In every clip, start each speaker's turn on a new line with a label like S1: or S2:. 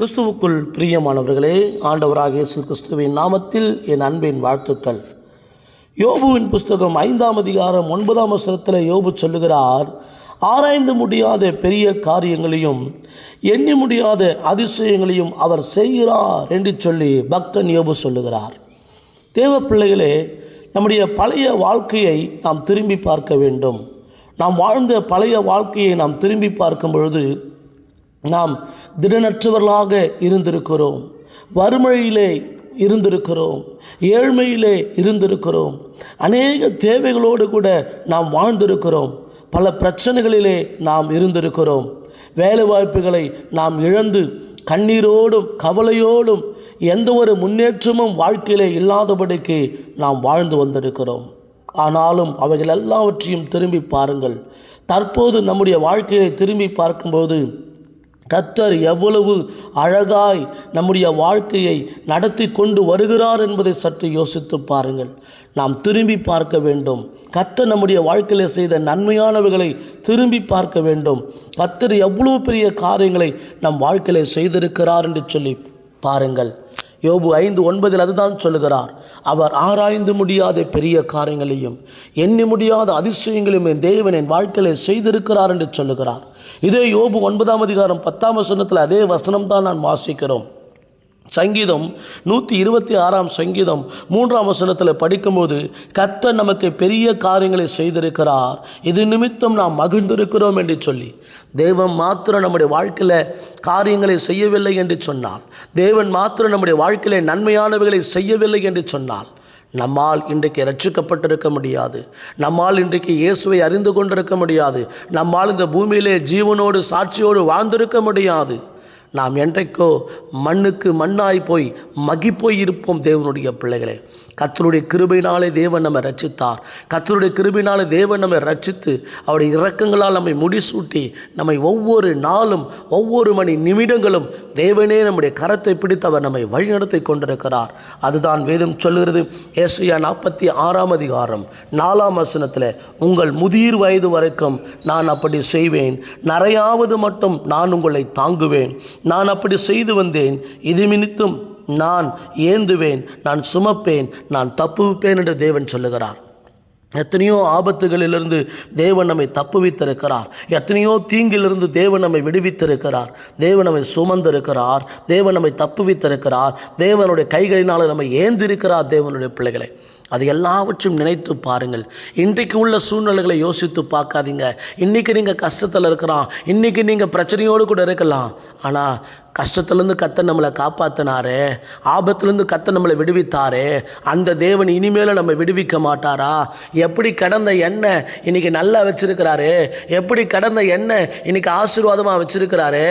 S1: கிறிஸ்துவுக்குள் பிரியமானவர்களே ஆண்டவராக இயேசு கிறிஸ்துவின் நாமத்தில் என் அன்பின் வாழ்த்துக்கள். யோபுவின் புஸ்தகம் ஐந்தாம் அதிகாரம் ஒன்பதாம் வசனத்தில் யோபு சொல்லுகிறார் ஆராய்ந்து முடியாத பெரிய காரியங்களையும் எண்ணி முடியாத அதிசயங்களையும் அவர் செய்கிறார் என்று சொல்லி பக்தன் யோபு சொல்லுகிறார். தேவ பிள்ளைகளே நம்முடைய பழைய வாழ்க்கையை நாம் திரும்பி பார்க்க வேண்டும். நாம் வாழ்ந்த பழைய வாழ்க்கையை நாம் திரும்பி பார்க்கும் பொழுது நாம் திடனற்றவர்களாக இருந்திருக்கிறோம். வறுமையிலே இருந்திருக்கிறோம். ஏழ்மையிலே இருந்திருக்கிறோம். அநேக தேவைகளோடு கூட நாம் வாழ்ந்திருக்கிறோம். பல பிரச்சனைகளிலே நாம் இருந்திருக்கிறோம். வேலை வாய்ப்புகளை நாம் இழந்து கண்ணீரோடும் கவலையோடும் எந்த ஒரு முன்னேற்றமும் வாழ்க்கையிலே இல்லாதபடிக்கு நாம் வாழ்ந்து வந்திருக்கிறோம். ஆனாலும் அவைகள் எல்லாவற்றையும் திரும்பி பாருங்கள். தற்போது நம்முடைய வாழ்க்கையை திரும்பி பார்க்கும்போது கத்தர் எவ்வளவு அழகாய் நம்முடைய வாழ்க்கையை நடத்தி கொண்டு வருகிறார் என்பதை சற்று யோசித்து பாருங்கள். நாம் திரும்பி பார்க்க வேண்டும். கத்தர் நம்முடைய வாழ்க்கையில் செய்த நன்மையானவைகளை திரும்பி பார்க்க வேண்டும். கத்தர் எவ்வளவு பெரிய காரியங்களை நம் வாழ்க்கையில் செய்திருக்கிறார் என்று சொல்லி பாருங்கள். யோபு ஐந்து ஒன்பதில் அதுதான் சொல்லுகிறார். அவர் ஆராய்ந்து முடியாத பெரிய காரியங்களையும் எண்ணி முடியாத அதிசயங்களையும் என் தேவன் என் வாழ்க்கையில் செய்திருக்கிறார் என்று சொல்லுகிறார். இதே யோபு ஒன்பதாம் அதிகாரம் பத்தாம் வசனத்தில் அதே வசனம் தான் நான் வாசிக்கிறோம். சங்கீதம் நூற்றி இருபத்தி ஆறாம் சங்கீதம் மூன்றாம் வசனத்தில் படிக்கும்போது கத்த நமக்கு பெரிய காரியங்களை செய்திருக்கிறார். இது நிமித்தம் நாம் மகிழ்ந்திருக்கிறோம் என்று சொல்லி தேவன் மாத்திரம் நம்முடைய வாழ்க்கையில் காரியங்களை செய்யவில்லை என்று சொன்னால் தேவன் மாத்திரம் நம்முடைய வாழ்க்கையில் நன்மையானவைகளை செய்யவில்லை என்று சொன்னால் நம்மால் இன்றைக்கு ரட்சிக்கப்பட்டிருக்க முடியாது. நம்மால் இன்றைக்கு இயேசுவை அறிந்து கொண்டிருக்க முடியாது. நம்மால் இந்த பூமியிலே ஜீவனோடு சாட்சியோடு வாழ்ந்திருக்க முடியாது. நாம் என்றைக்கோ மண்ணுக்கு மண்ணாய் போய் மகிப்போய் இருப்போம் தேவனுடைய பிள்ளைகளே. கத்தருடைய கிருபையினாலே தேவன் நம்மை ரச்சித்தார் கத்தருடைய கிருபையினாலே தேவன் நம்மை ரச்சித்து அவருடைய இறக்கங்களால் நம்மை முடிசூட்டி நம்மை ஒவ்வொரு நாளும் ஒவ்வொரு மணி நிமிடங்களும் தேவனே நம்முடைய கரத்தை பிடித்து அவர் நம்மை வழிநடத்தி கொண்டிருக்கிறார். அதுதான் வேதம் சொல்லுகிறது ஏசுயா நாற்பத்தி ஆறாம் அதிகாரம் நாலாம் வசனத்தில் உங்கள் முதிர் வயது வரைக்கும் நான் அப்படி செய்வேன். நிறையாவது மட்டும் நான் உங்களை தாங்குவேன். நான் அப்படி செய்து வந்தேன். இது நிமித்தம் நான் ஏந்துவேன் நான் சுமப்பேன் நான் தப்புவிப்பேன் என்று தேவன் சொல்லுகிறார். எத்தனையோ ஆபத்துகளிலிருந்து தேவன் நம்மை தப்புவித்திருக்கிறார். எத்தனையோ தீங்கிலிருந்து தேவன் நம்மை விடுவித்திருக்கிறார். தேவன் நம்மை சுமந்திருக்கிறார். தேவன் நம்மை தப்புவித்திருக்கிறார். தேவனுடைய கைகளினால் நம்மை ஏந்திருக்கிறார் தேவனுடைய பிள்ளைகளை. அது எல்லாவற்றையும் நினைத்து பாருங்கள். இன்றைக்கு உள்ள சூழ்நிலைகளை யோசித்து பார்க்காதீங்க. இன்றைக்கி நீங்கள் கஷ்டத்தில் இருக்கிறான். இன்றைக்கி நீங்கள் பிரச்சனையோடு கூட இருக்கலாம். ஆனால் கஷ்டத்துலேருந்து கத்த நம்மளை காப்பாற்றினாரே ஆபத்துலேருந்து கத்த நம்மளை விடுவித்தாரே. அந்த தேவன் இனிமேலும் நம்ம விடுவிக்க மாட்டாரா? எப்படி கடந்த எண்ணெய் இன்னைக்கு நல்லா வச்சிருக்கிறாரு? எப்படி கடந்த எண்ணெய் இன்னைக்கு ஆசீர்வாதமாக வச்சிருக்கிறாரு?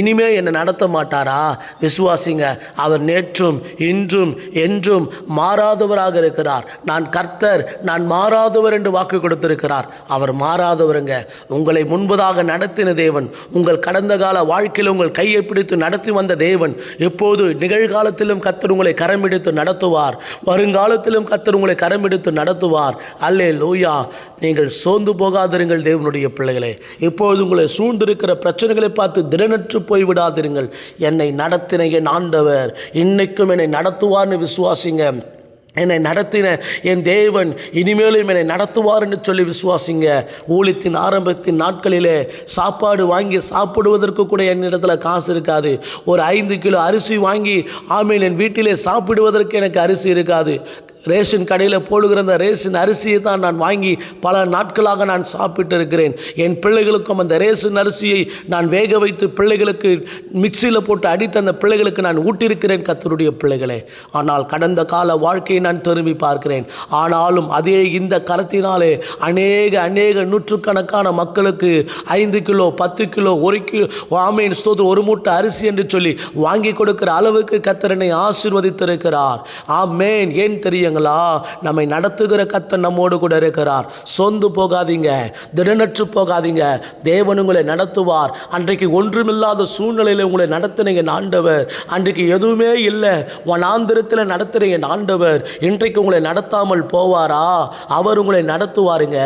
S1: இனிமே என்னை நடத்த மாட்டாரா? விசுவாசிங்க அவர் நேற்றும் இன்றும் என்றும் மாறாதவராக இருக்கிறார். நான் கர்த்தர் நான் மாறாதவர் என்று வாக்கு கொடுத்திருக்கிறார். அவர் மாறாதவருங்க உங்களை முன்பதாக நடத்தின தேவன் உங்கள் கடந்த கால வாழ்க்கையில் உங்கள் கையை பிடித்து நடத்தி வந்த தேவன் எப்போது நிகழ்காலத்திலும் கத்தர் உங்களை கரமிடித்து நடத்துவார் வருங்காலத்திலும் கத்தர் உங்களை கரமிடித்து நடத்துவார். அல்லே லூயா நீங்கள் சோர்ந்து போகாதிருங்கள் தேவனுடைய பிள்ளைகளே. இப்போது உங்களை சூழ்ந்திருக்கிற பிரச்சனைகளை பார்த்து திடனற்று போய்விடாதிருங்கள் என்னை நடத்தின என் ஆண்டவர் இன்னைக்கும் என்னை நடத்துவார்னு விசுவாசிங்க. என்னை நடத்தின என் தேவன் இனிமேலும் என்னை நடத்துவார் என்று சொல்லி விசுவாசிங்க. ஊழியத்தின் ஆரம்பத்தின் நாட்களிலே சாப்பாடு வாங்கி சாப்பிடுவதற்கு கூட என்னிடத்தில் காசு இருக்காது. ஒரு ஐந்து கிலோ அரிசி வாங்கி ஆமீன் என் வீட்டிலே சாப்பிடுவதற்கு எனக்கு அரிசி இருக்காது. ரேஷன் கடையில் போடுகிற அந்த ரேஷன் அரிசியை தான் நான் வாங்கி பல நாட்களாக நான் சாப்பிட்டு இருக்கிறேன் என் பிள்ளைகளுக்கும் அந்த ரேஷன் அரிசியை நான் வேக வைத்து பிள்ளைகளுக்கு மிக்சியில் போட்டு அடித்து அந்த பிள்ளைகளுக்கு நான் ஊட்டியிருக்கிறேன் கத்தருடைய பிள்ளைகளே. ஆனால் கடந்த கால வாழ்க்கையை நான் திரும்பி பார்க்கிறேன். ஆனாலும் அதே இந்த கரத்தினாலே அநேக அநேக நூற்றுக்கணக்கான மக்களுக்கு ஐந்து கிலோ பத்து கிலோ ஒரு கிலோ ஆமையின் ஸ்தோத்திரம் ஒரு மூட்டை அரிசி என்று சொல்லி வாங்கி கொடுக்கிற அளவுக்கு கத்தரனை ஆசிர்வதித்திருக்கிறார். ஆமேன். ஏன் தெரியும்? பிரியங்களா நம்மை நடத்துகிற கத்தர் நம்மோடு கூட இருக்கிறார். சொந்து போகாதீங்க. திடனற்று போகாதீங்க. தேவன் உங்களை நடத்துவார். அன்றைக்கு ஒன்றுமில்லாத சூழ்நிலையில் உங்களை நடத்தினீங்க ஆண்டவர். அன்றைக்கு எதுவுமே இல்லை. வனாந்திரத்தில் நடத்துறீங்க ஆண்டவர். இன்றைக்கு உங்களை நடத்தாமல் போவாரா? அவர் உங்களை நடத்துவாருங்க.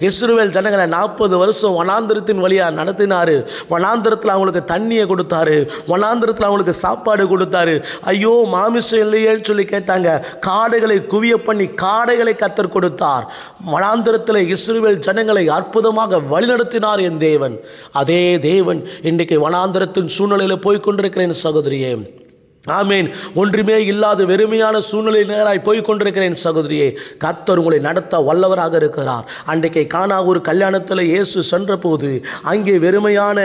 S1: இஸ்ரேல் ஜனங்களை நாற்பது வருஷம் வனாந்திரத்தின் வழியாக நடத்தினாரு. வனாந்திரத்தில் அவங்களுக்கு தண்ணியை கொடுத்தாரு. வனாந்திரத்தில் அவங்களுக்கு சாப்பாடு கொடுத்தாரு. ஐயோ மாமிசம் இல்லையேன்னு சொல்லி கேட்டாங்க. காடுகளை குவிய பண்ணி காடைகளை கத்தர் கொடுத்தார். வனாந்திரத்தில் இஸ்ரேல் ஜனங்களை அற்புதமாக வழிநடத்தினார் என் தேவன். அதே தேவன் இன்றைக்கு வனாந்திரத்தின் சூழ்நிலையில் போய் கொண்டிருக்கிறேன் சகோதரியே. ஆமேன். ஒன்றுமே இல்லாத வெறுமையான சூழ்நிலை நேராய் போய் கொண்டிருக்கிறேன் சகோதரியே. கத்தர் உங்களை நடத்த வல்லவராக இருக்கிறார். அன்றைக்கு காணா ஒரு கல்யாணத்தில் இயேசு சென்றபோது அங்கே வெறுமையான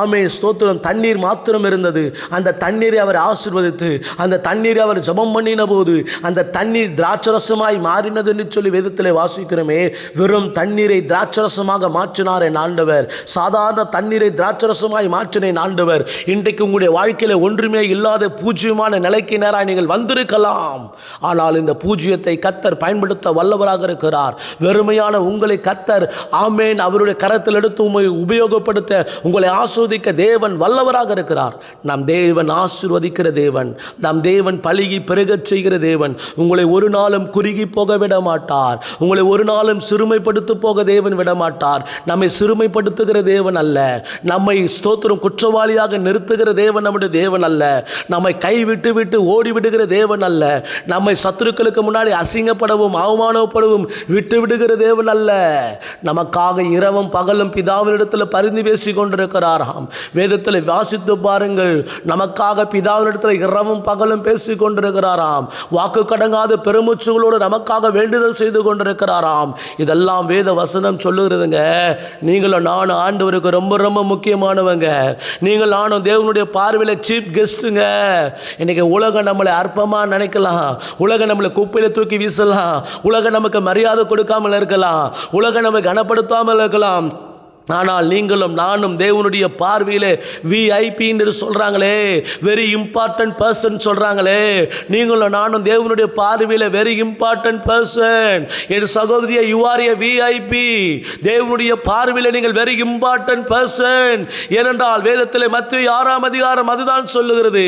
S1: ஆமேன் ஸ்தோத்திரம் தண்ணீர் மாத்திரம் இருந்தது. அந்த தண்ணீரை அவர் ஆசிர்வதித்து அந்த தண்ணீரை அவர் ஜெபம் பண்ணின போது அந்த தண்ணீர் திராட்சரசமாய் மாறினதுன்னு சொல்லி வேதத்தில் வாசிக்கிறோமே. வெறும் தண்ணீரை திராட்சரசமாக மாற்றினார் என் ஆண்டவர். சாதாரண தண்ணீரை திராட்சரசமாய் மாற்றினேன் ஆண்டவர். இன்றைக்கு உங்களுடைய வாழ்க்கையில் ஒன்றுமே இல்லாத பூஜை பூஜ்யமான நிலைக்கு நேராக நீங்கள் வந்திருக்கலாம். ஆனால் இந்த பூஜ்யத்தை கத்தர் பயன்படுத்த வல்லவராக இருக்கிறார். வெறுமையான உங்களை கத்தர் ஆமேன் அவருடைய கரத்தில் எடுத்து உண்மை உபயோகப்படுத்த உங்களை ஆஸ்வதிக்க தேவன் வல்லவராக இருக்கிறார். நம் தேவன் ஆசிர்வதிக்கிற தேவன் நம் தேவன் பழுகி பெருகச் செய்கிற தேவன் உங்களை ஒரு நாளும் குறுகி போக விட மாட்டார் உங்களை ஒரு நாளும் சிறுமைப்படுத்து போக தேவன் விட மாட்டார் நம்மை சிறுமைப்படுத்துகிற தேவன் அல்ல. நம்மை ஸ்தோத்திரம் குற்றவாளியாக நிறுத்துகிற தேவன் நம்முடைய தேவன் அல்ல. நம்மை கை விட்டு விட்டு ஓடி விடுகிற தேவன் அல்ல. நம்மை சத்துருக்களுக்கு முன்னாடி அசிங்கப்படவும் அவமானப்படவும் விட்டு விடுகிற தேவன் அல்ல. நமக்காக இரவும் பகலும் பிதாவினிடத்தில் பரிந்து பேசி கொண்டிருக்கிறாராம். வேதத்தில் வாசித்து பாருங்கள் நமக்காக பிதாவினிடத்தில் இரவும் பகலும் பேசி கொண்டிருக்கிறாராம். வாக்கு கடங்காத பெருமூச்சுகளோடு நமக்காக வேண்டுதல் செய்து கொண்டிருக்கிறாராம். இதெல்லாம் வேத வசனம் சொல்லுகிறதுங்க. நீங்களும் நானும் ஆண்டவருக்கு ரொம்ப ரொம்ப முக்கியமானவங்க. நீங்கள் நானும் தேவனுடைய பார்வையில் சீப் கெஸ்ட்டுங்க இன்னைக்கு உலகம் நம்மளை அற்பமாக நினைக்கலாம். உலகம் நம்மளை குப்பையில் தூக்கி வீசலாம். உலகம் நமக்கு மரியாதை கொடுக்காமல் இருக்கலாம். உலகம் நம்ம கனப்படுத்தாமல் இருக்கலாம். ஆனால் நீங்களும் நானும் தேவனுடைய பார்வையிலே விஐபி என்று சொல்கிறாங்களே வெரி இம்பார்ட்டன்ட் பர்சன் சொல்கிறாங்களே நீங்களும் நானும் தேவனுடைய பார்வையில் வெரி இம்பார்ட்டன்ட் பர்சன் என் சகோதரிய யூ ஆர் ஏ விஐபி தேவனுடைய பார்வையில் நீங்கள் வெரி இம்பார்ட்டன்ட் பர்சன் ஏனென்றால் வேதத்தில் மத்திய ஆறாம் அதிகாரம் அதுதான் சொல்லுகிறது.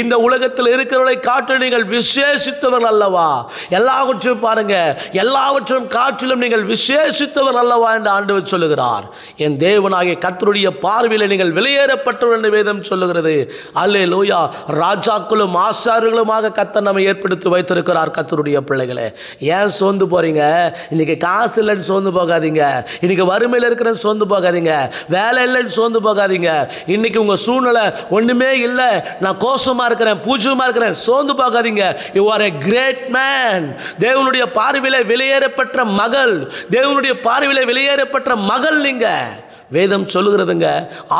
S1: இந்த உலகத்தில் இருக்கிறவர்களை காற்று நீங்கள் விசேஷித்தவர் அல்லவா? எல்லாவற்றையும் பாருங்க. எல்லாவற்றையும் காற்றிலும் நீங்கள் விசேஷித்தவர் அல்லவா என்று ஆண்டவர் சொல்லுகிறார். என் தேவனாகிய கத்தருடைய பார்வையில் நீங்கள் வெளியேறப்பட்டவர் என்று வேதம் சொல்லுகிறது. அல்லே லோயா ராஜாக்களும் ஆசாரியர்களுமாக கத்தர் நம்ம ஏற்படுத்தி வைத்திருக்கிறார் கத்தருடைய பிள்ளைகளை. ஏன் சோர்ந்து போறீங்க? இன்னைக்கு காசு இல்லைன்னு சோர்ந்து போகாதீங்க. இன்னைக்கு வறுமையில் இருக்கிறேன்னு சோர்ந்து போகாதீங்க. வேலை இல்லைன்னு சோர்ந்து போகாதீங்க. இன்னைக்கு உங்க சூழ்நிலை ஒண்ணுமே இல்லை. நான் கோஷமா இருக்கிறேன் பூஜ்யமா இருக்கிறேன் சோர்ந்து போகாதீங்க. You are a great man தேவனுடைய பார்வையில் வெளியேறப்பட்ட மகள். தேவனுடைய பார்வையில் வெளியேறப்பட்ட மகள் நீங்கள் வேதம் சொல்லுகிறதுங்க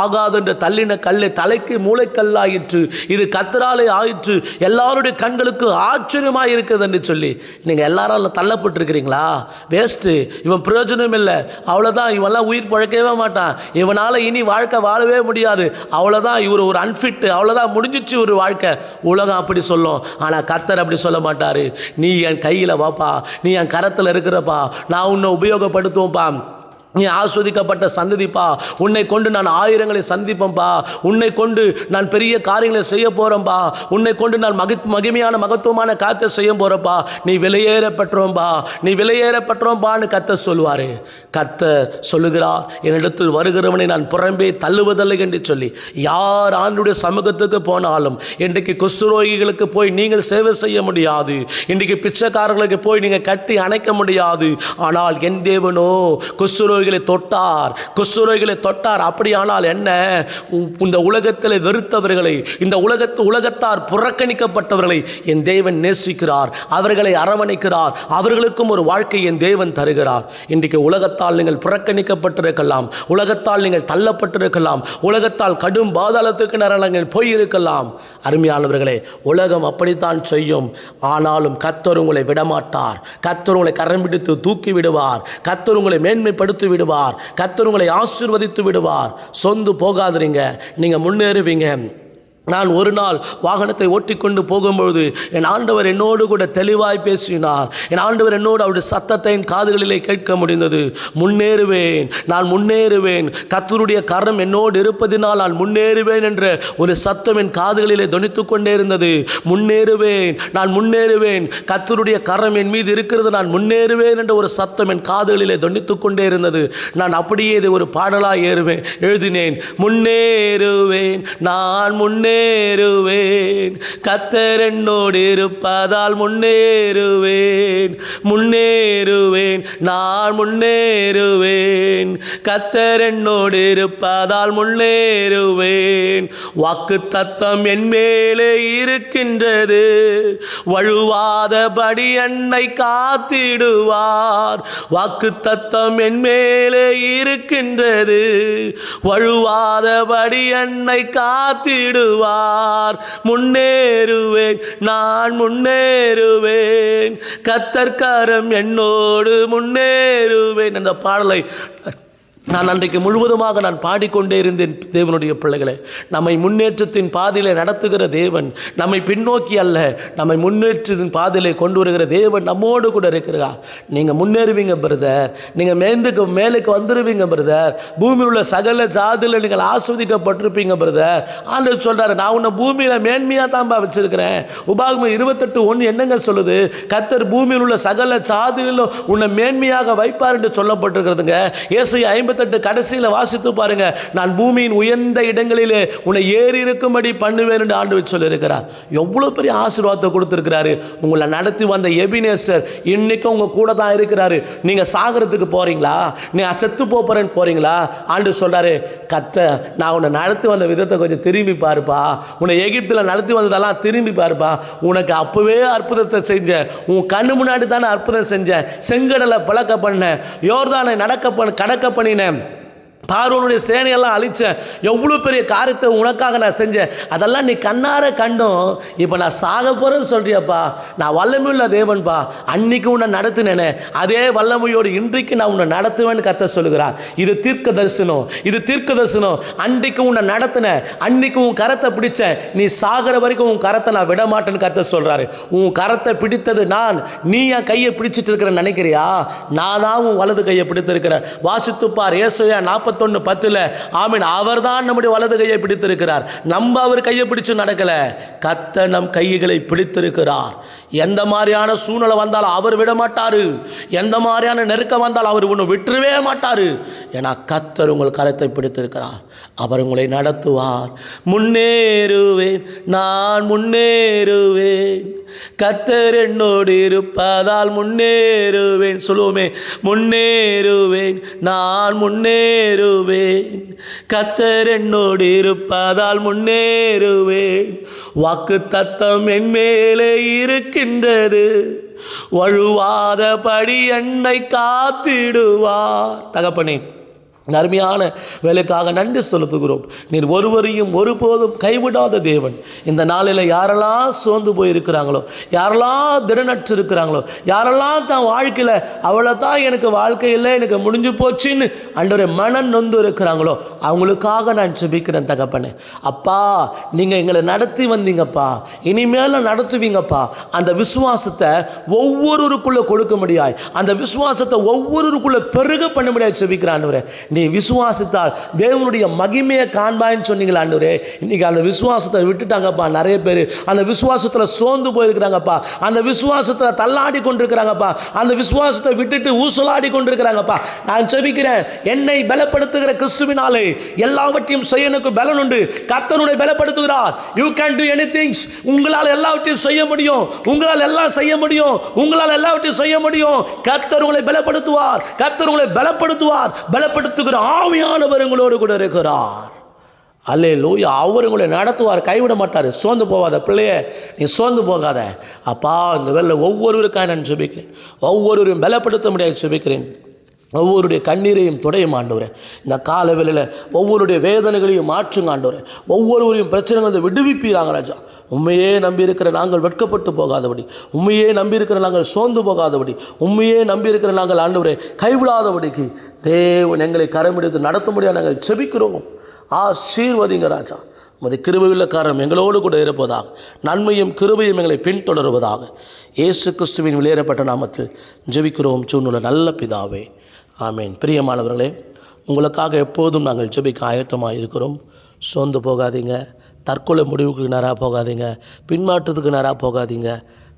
S1: ஆகாதென்ற தள்ளின கல்லை தலைக்கு மூளைக்கல்லாயிற்று இது கத்தராலே ஆயிற்று எல்லாருடைய கண்களுக்கு ஆச்சரியமாக இருக்குது என்று சொல்லி நீங்கள் எல்லாரும் தள்ளப்பட்டிருக்கிறீங்களா? வேஸ்ட்டு இவன் பிரயோஜனம் இல்லை அவ்வளோதான் இவன்லாம் உயிர் பழக்கவே மாட்டான் இவனால் இனி வாழ்க்கை வாழவே முடியாது அவ்வளோதான் இவர் ஒரு அன்ஃபிட்டு அவ்வளோதான் முடிஞ்சிச்சு ஒரு வாழ்க்கை. உலகம் அப்படி சொல்லும் ஆனால் கத்தர் அப்படி சொல்ல மாட்டார் நீ என் கையில் வாப்பா நீ என் கரத்தில் இருக்கிறப்பா நான் உன்னை உபயோகப்படுத்துவோம்ப்பா. நீ ஆஸ்வதிக்கப்பட்ட சந்ததிப்பா உன்னை கொண்டு நான் ஆயிரங்களை சந்திப்பேன்பா உன்னை கொண்டு நான் பெரிய காரியங்களை செய்ய போகிறேன்பா உன்னை கொண்டு நான் மகி மகிமையான மகத்துவமான காத்தை செய்ய போகிறப்பா நீ விலையேற பெற்றோம்பா நீ விலையேற பெற்றோம்பான்னு கத்த சொல்லுவார். கத்த சொல்லுகிறார் என்னிடத்தில் வருகிறவனை நான் புறம்பே தள்ளுவதில்லை என்று சொல்லி. யார் ஆண்டுடைய சமூகத்துக்கு போனாலும் இன்றைக்கு குஷ்டரோகிகளுக்கு போய் நீங்கள் சேவை செய்ய முடியாது. இன்றைக்கு பிச்சைக்காரர்களுக்கு போய் நீங்கள் கட்டி அணைக்க முடியாது. ஆனால் என் தேவனோ குஷ்டரோகிகளை தொட்டார் குஷ்டரோகிகளை தொட்டார். அப்படியானால் என்ன? இந்த உலகத்தில் வெறுத்தவர்களை இந்த உலகத்து உலகத்தார் புறக்கணிக்கப்பட்டவர்களை என் தேவன் நேசிக்கிறார் அவர்களை அரவணைக்கிறார் அவர்களுக்கும் ஒரு வாழ்க்கை என் தேவன் தருகிறார். இன்றைக்கு உலகத்தால் நீங்கள் புறக்கணிக்கப்பட்டிருக்கலாம் உலகத்தால் நீங்கள் தள்ளப்பட்டிருக்கலாம் உலகத்தால் கடும் பாதாளத்துக்கு நரங்கள் போயிருக்கலாம். அருமையானவர்களே உலகம் அப்படித்தான் செய்யும். ஆனாலும் கத்தர் உங்களை விடமாட்டார். கத்தர் உங்களை கரம் பிடித்து தூக்கி விடுவார். கத்தர் உங்களை மேன்மைப்படுத்தி விடுவார். கத்தர் உங்களை ஆசீர்வதித்து விடுவார். சொந்து போகாதுறீங்க நீங்கள் முன்னேறுவீங்க. நான் ஒரு நாள் வாகனத்தை ஓட்டிக்கொண்டு போகும்பொழுது என் ஆண்டவர் என்னோடு கூட தெளிவாய் பேசினார். என் ஆண்டவர் என்னோடு அவருடைய சத்தத்தை என் காதுகளிலே கேட்க முடிந்தது. முன்னேறுவேன் நான் முன்னேறுவேன். கத்தருடைய கரம் என்னோடு இருப்பதினால் நான் முன்னேறுவேன் என்ற ஒரு சத்தம் என் காதுகளிலே துணித்து கொண்டே இருந்தது. முன்னேறுவேன் நான் முன்னேறுவேன். கத்தருடைய கரம் என் மீது இருக்கிறது நான் முன்னேறுவேன் என்ற ஒரு சத்தம் என் காதுகளிலே துணித்து கொண்டே இருந்தது. நான் அப்படியே இதை ஒரு பாடலாக ஏறுவேன் எழுதினேன். முன்னேறுவேன் நான் முன்னே முன்னேறுவேன். கத்தர் என்னோடு இருப்பதால் முன்னேறுவேன். முன்னேறுவேன் நான் முன்னேறுவேன். கத்தர் என்னோடு இருப்பதால் முன்னேறுவேன். வாக்கு தத்தம் என் மேலே இருக்கின்றது. வழுவாதபடி என்னை காத்திடுவார். வாக்கு தத்தம் என் மேலே இருக்கின்றது. வழுவாதபடி என்னை காத்திடுவார். முன்னேறுவேன் நான் முன்னேறுவேன். கத்தர்காரம் என்னோடு முன்னேறுவேன். அந்த பாடலை நான் அன்றைக்கு முழுவதுமாக நான் பாடிக்கொண்டே இருந்தேன் தேவனுடைய பிள்ளைகளை. நம்மை முன்னேற்றத்தின் பாதையிலே நடத்துகிற தேவன் நம்மை பின்னோக்கி அல்ல. நம்மை முன்னேற்றத்தின் பாதையிலே கொண்டு வருகிற தேவன் நம்மோடு கூட இருக்கிறார். நீங்கள் முன்னேறுவீங்க பிரதர். நீங்கள் மேந்துக்கு மேலுக்கு வந்துடுவீங்க பிரதர். பூமியில் உள்ள சகல ஜாதியில் நீங்கள் ஆஸ்வதிக்கப்பட்டிருப்பீங்க பிரதர். ஆண்டு சொல்கிறாரு நான் உன்னை பூமியில் மேன்மையாக தான்பா வச்சுருக்கிறேன். உபாகம இருபத்தெட்டு ஒன்று என்னங்க சொல்லுது? கத்தர் பூமியில் உள்ள சகல சாதிகளிலும் உன்னை மேன்மையாக வைப்பார் என்று சொல்லப்பட்டிருக்கிறதுங்க. இயேசு ஐம்பத்தெட்டு கடைசியில் வாசித்து பாருங்க. நான் பூமியின் உயர்ந்த இடங்களிலே உன்னை ஏறி இருக்கும்படி பண்ணுவேன் என்று ஆண்டு சொல்லியிருக்கிறார். எவ்வளோ பெரிய ஆசீர்வாதத்தை கொடுத்துருக்கிறாரு. உங்களை நடத்தி வந்த எபினேசர் இன்னைக்கும் உங்கள் கூட தான் இருக்கிறாரு. நீங்கள் சாகரத்துக்கு போகிறீங்களா நீங்க செத்து போப் போறேன்னு போகிறீங்களா ஆண்டு சொல்கிறாரு கத்த நான் உன்னை நடத்தி வந்த விதத்தை கொஞ்சம் திரும்பி பாருப்பா. உன்னை எகிப்தில் நடத்தி வந்ததெல்லாம் திரும்பி பாருப்பா. உனக்கு அப்போவே அற்புதத்தை செஞ்சேன். உன் கண்ணு முன்னாடி தானே அற்புதம் செஞ்சேன். செங்கடலை பழக்க பண்ணேன். யோர்தானை நடக்க பண்ண கடக்க الكلام. பார்வனுடைய சேனையெல்லாம் அழிச்சேன். எவ்வளோ பெரிய காரியத்தை உனக்காக நான் செஞ்சேன். அதெல்லாம் நீ கண்ணார கண்டும். இப்போ நான் சாக போகிறேன்னு சொல்கிறியாப்பா நான் வல்லமையுள்ள தேவன்பா. அன்னைக்கு உன்னை நடத்தினேனே. அதே வல்லமையோடு இன்றைக்கு நான் உன்னை நடத்துவேன்னு கத்த சொல்லுகிறான் இது தீர்க்க தரிசனம். இது தீர்க்க தரிசனம். அன்றைக்கு உன்னை நடத்தினேன் அன்னைக்கு உன் கரத்தை பிடிச்சேன். நீ சாகிற வரைக்கும் உன் கரத்தை நான் விட மாட்டேன்னு கத்த சொல்கிறாரு உன் கரத்தை பிடித்தது நான். நீ என் கையை பிடிச்சிட்டு இருக்கிறேன்னு நினைக்கிறியா? நான் தான் உன் வலது கையை பிடித்திருக்கிறேன். வாசித்துப்பார் ஏசையா நாற்பத்தொன்று பத்தில் ஆமீன் அவர் தான் நம்முடைய வலது கையை பிடித்திருக்கிறார். நம்ம அவர் கையை பிடிச்சு நடக்கல. கத்த நம் கைகளை பிடித்திருக்கிறார். எந்த மாதிரியான சூழ்நிலை வந்தாலும் அவர் விட மாட்டார். எந்த மாதிரியான நெருக்கம் வந்தாலும் அவர் ஒன்று விட்டுறவே மாட்டார். ஏன்னா கத்தர் உங்கள் கரத்தை பிடித்திருக்கிறார். அவர் உங்களை நடத்துவார். முன்னேறுவேன் நான் முன்னேறுவேன். கத்தர் என்னோடு இருப்பதால் முன்னேறுவேன். சொல்லுவோமே முன்னேறுவேன் நான் முன்னேறுவேன். கத்தர் என்னோடு இருப்பதால் முன்னேறுவேன். வாக்கு தத்தம் என் மேலே இருக்கின்றது. வழுவாதபடி என்னை காத்திடுவார். தகப்பனே அருமையான வேலைக்காக நன்றி செலுத்துகிறோம். நீர் ஒருவரையும் ஒருபோதும் கைவிடாத தேவன். இந்த நாளில் யாரெல்லாம் சோர்ந்து போயிருக்கிறாங்களோ யாரெல்லாம் திடனற்று இருக்கிறாங்களோ யாரெல்லாம் தான் வாழ்க்கையில் அவ்வளோதான் தான் எனக்கு வாழ்க்கை இல்லை எனக்கு முடிஞ்சு போச்சுன்னு அன்றொரு மன நொந்து இருக்கிறாங்களோ அவங்களுக்காக நான் சுபிக்கிறேன் தகப்பனே. அப்பா நீங்கள் எங்களை நடத்தி வந்தீங்கப்பா. இனிமேல் நடத்துவீங்கப்பா. அந்த விசுவாசத்தை ஒவ்வொருவருக்குள்ளே கொடுக்க முடியாது அந்த விசுவாசத்தை ஒவ்வொருவருக்குள்ளே பெருக பண்ண முடியாது ஜெபிக்கிறான் நீ விசுவாசித்தால் தேவனுடைய மகிமையை காண்பாய்ன்னு சொன்னீங்களா ஆண்டவரே. இன்னைக்கு அந்த விசுவாசத்தை விட்டுட்டாங்கப்பா நிறைய பேர். அந்த விசுவாசத்தில் சோர்ந்து போயிருக்கிறாங்கப்பா. அந்த விசுவாசத்தில் தள்ளாடி கொண்டிருக்கிறாங்கப்பா. அந்த விசுவாசத்தை விட்டுட்டு ஊசலாடி கொண்டிருக்கிறாங்கப்பா. நான் செபிக்கிறேன் என்னை பலப்படுத்துகிற கிறிஸ்துவினாலே எல்லாவற்றையும் செய்ய எனக்கு பலன் உண்டு. கத்தனுடைய பலப்படுத்துகிறார். You can do any things உங்களால் எல்லாவற்றையும் செய்ய முடியும். உங்களால் எல்லாம் செய்ய முடியும். உங்களால் எல்லாவற்றையும் செய்ய முடியும். கத்தர் உங்களை பலப்படுத்துவார். கத்தர் உங்களை பலப்படுத்துவார். இருக்கிற ஆவியானவர் எங்களோடு கூட இருக்கிறார். அல்லே லூயா அவர் உங்களை நடத்துவார் கைவிட மாட்டார். சோர்ந்து போகாத பிள்ளைய நீ சோர்ந்து போகாத. அப்பா இந்த வேலை ஒவ்வொருவருக்காக நான் சுபிக்கிறேன் ஒவ்வொருவரையும் பலப்படுத்த முடியாது சுபிக்கிறேன் ஒவ்வொருடைய கண்ணீரையும் துடையும் ஆண்டவரே. இந்த கால வேலையில் ஒவ்வொருடைய வேதனைகளையும் மாற்றுங்க ஆண்டவரே. ஒவ்வொருவரையும் பிரச்சனைகளை விடுவிப்பீராங்க ராஜா. உண்மையே நம்பியிருக்கிற நாங்கள் வெட்கப்பட்டு போகாதபடி உண்மையே நம்பியிருக்கிற நாங்கள் சோர்ந்து போகாதபடி உண்மையே நம்பியிருக்கிற நாங்கள் ஆண்டவரே கைவிடாதபடிக்கு தேவன் எங்களை கரமிடித்து நடத்தும்படியாக நாங்கள் செபிக்கிறோம். ஆசீர்வதிங்க ராஜா. உமது கிருபையுள்ள காரணம் எங்களோடு கூட இருப்பதாக நன்மையும் கிருபையும் எங்களை பின்தொடருவதாக. இயேசு கிறிஸ்துவின் வெளியேறப்பட்ட நாமத்தில் ஜெபிக்கிறோம். சூழ்நிலை நல்ல பிதாவே. ஆமேன். பிரியமானவர்களே உங்களுக்காக எப்போதும் நாங்கள் ஜெபிக்க ஆயத்தமாக இருக்கிறோம். சோர்ந்து போகாதீங்க. தற்கொலை முடிவுக்கு நேராக போகாதீங்க. பின்மாற்றத்துக்கு நேராக போகாதீங்க.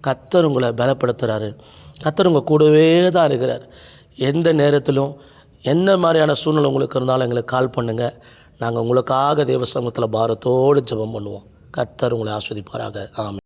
S1: கத்தர் உங்களை பலப்படுத்துகிறாரு கத்தர் உங்கள் கூடவே தான் இருக்கிறார். எந்த நேரத்திலும் என்ன மாதிரியான சூழ்நிலை உங்களுக்கு இருந்தாலும் எங்களுக்கு கால் பண்ணுங்கள் நாங்கள் உங்களுக்காக தேவ சமூகத்தில் பாரத்தோடு ஜெபம் பண்ணுவோம். கத்தர் உங்களை ஆஸ்வதிப்பாராக. ஆமாம்